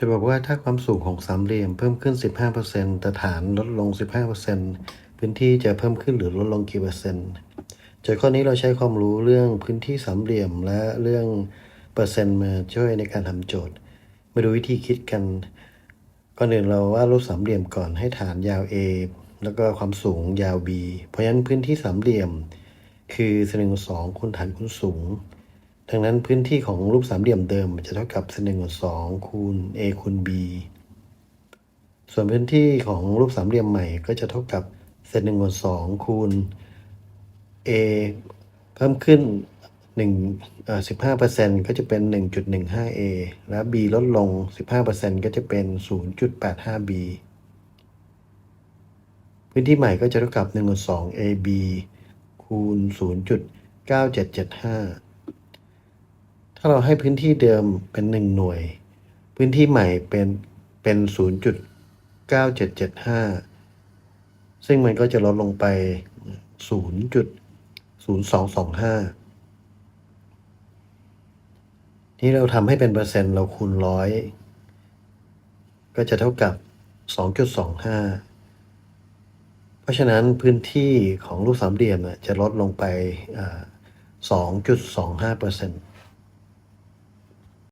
จะบอกว่าถ้าความสูงของสามเหลี่ยมเพิ่มขึ้น 15%แต่ฐานลดลง 15%พื้นที่จะเพิ่มขึ้นหรือลดลงกี่เปอร์เซ็นต์โจทย์ข้อนี้เราใช้ความรู้เรื่องพื้นที่สามเหลี่ยมและเรื่องเปอร์เซ็นต์มาช่วยในการทำโจทย์ มาดูวิธีคิดกันก่อนอื่นเราวาดรูปสามเหลี่ยมก่อนให้ฐานยาว A แล้วก็ความสูงยาว B เพราะฉะนั้นพื้นที่สามเหลี่ยม คือเศษหนึ่งสองคูณฐานคูณสูง ดังนั้นพื้นที่ของรูปสามเหลี่ยมเดิมจะเท่ากับเศษหนึ่งส่วนสองคูณ a คูณ b ส่วนพื้นที่ของรูปสามเหลี่ยมใหม่ก็จะเท่ากับเศษหนึ่งส่วนสองคูณ a เพิ่มขึ้น1เอ่อ15%ก็จะเป็น 1.15a และ b ลดลง 15%ก็จะเป็น 0.85b พื้นที่ใหม่ก็จะเท่ากับ1ส่วน ab คูณ 0.9775 ถ้าเราให้พื้นที่เดิมเป็นหนึ่งหน่วย พื้นที่ใหม่เป็นเป็นศูนย์จุดเก้าเจ็ดเจ็ดห้าซึ่งมันก็จะลดลงไปศูนย์จุดศูนย์สองสองห้านี่เราทำให้เป็นเปอร์เซ็นต์เราคูณร้อยก็จะเท่ากับสองจุดสองห้าเพราะฉะนั้นพื้นที่ของรูปสามเหลี่ยมจะลดลงไปสองจุดสองห้าเปอร์เซ็นต์